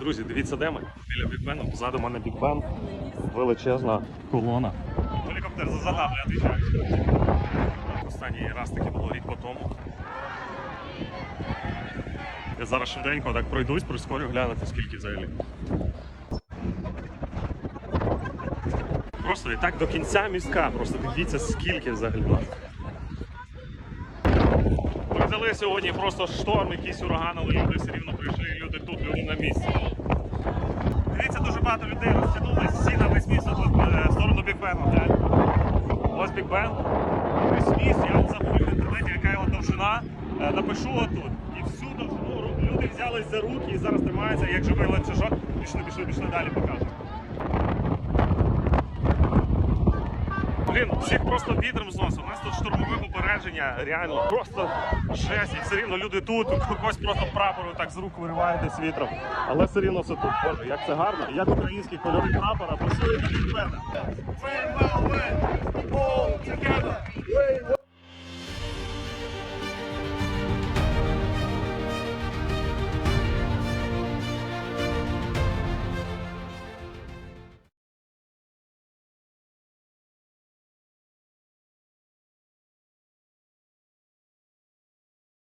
Друзі, дивіться, де ми? Біля Бікбену. Позаду мене Бікбен. Величезна колона. Гелікоптер зазадав, я відповідаю. Останній раз таки було рік по тому. Я зараз швиденько так пройдусь, прискорю глянути, скільки взагалі. Просто і так до кінця містка. Просто дивіться, скільки взагалі. Ми взяли сьогодні просто шторм, якийсь ураган, але люди все рівно прийшли, люди тут, люди на місці. Багато людей розтягнулися всі на весь місто е, в сторону Бікбену. Ось Бікбен. Весь міст, я вам забув в інтернеті, яка його довжина. Е, Напишу отут. І всю довжину люди взялись за руки і зараз тримаються, як живий ланцюжок. Пішли, пішли, пішли далі покажу. Блін, всіх просто вітром зносить. У нас тут штурмове попередження, реально просто жесть. І все рівно люди тут, когось просто прапору так з рук вириває десь вітром. Але все рівно все тут. Боже, як це гарно. Як українські кольори прапора пасують до man!